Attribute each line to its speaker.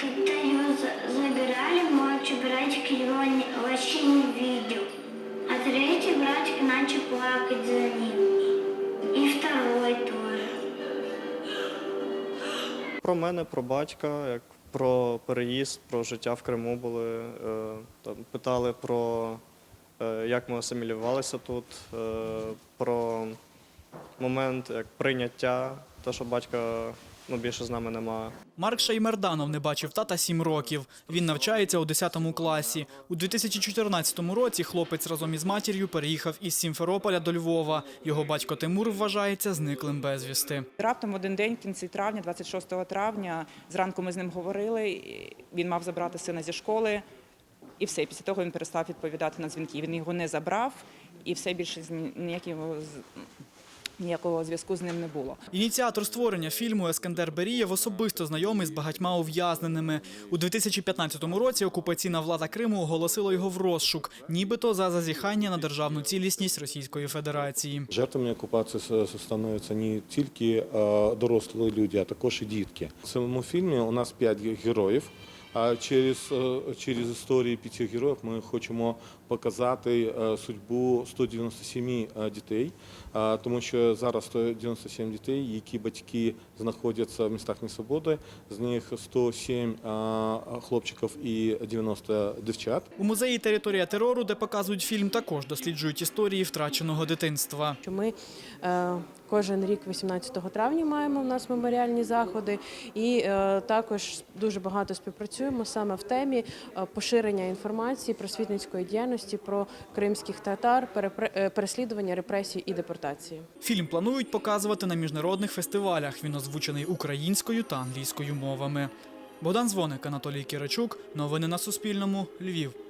Speaker 1: когда его забирали, младший братик его вообще не видел. А третий братик начал плакать за ним. И второй тоже.
Speaker 2: Про мене, про батька, як про переїзд, про життя в Криму були. е, Там, питали про е, як ми асимілювалися тут, е, про момент як прийняття, те, що батька ну, більше з нами немає.
Speaker 3: Марк Шаймерданов не бачив тата сім років. Він навчається у 10 класі. У 2014 році хлопець разом із матір'ю переїхав із Сімферополя до Львова. Його батько Тимур вважається зниклим безвісти.
Speaker 4: Раптом в один день, в кінці травня, 26 травня, зранку ми з ним говорили. Він мав забрати сина зі школи, і все. Після того він перестав відповідати на дзвінки. Він його не забрав, і все більше з ні- ніякого зв'язку з ним не було.
Speaker 3: Ініціатор створення фільму Ескандер Берієв особисто знайомий з багатьма ув'язненими. У 2015 році окупаційна влада Криму оголосила його в розшук, нібито за зазіхання на державну цілісність Російської Федерації.
Speaker 5: Жертвами окупації становляться не тільки дорослі люди, а також і дітки. В цьому фільмі у нас п'ять героїв. А через, е, через історії п'яти героїв ми хочемо показати е, судьбу 197 е, дітей, тому що зараз 197 дітей, які батьки знаходяться в містах несвободи, з них 107 е, хлопчиків і 90 дівчат.
Speaker 3: У музеї Територія терору, де показують фільм, також досліджують історії втраченого дитинства.
Speaker 6: ми кожен рік 18 травня маємо у нас меморіальні заходи, і також дуже багато співпрацюємо саме в темі е, поширення інформації просвітницької діяльності про кримських татар, е, переслідування, репресії і депортації.
Speaker 3: Фільм планують показувати на міжнародних фестивалях. Він озвучений українською та англійською мовами. Богдан Звоник, Анатолій Кірачук, Новини на Суспільному. Львів.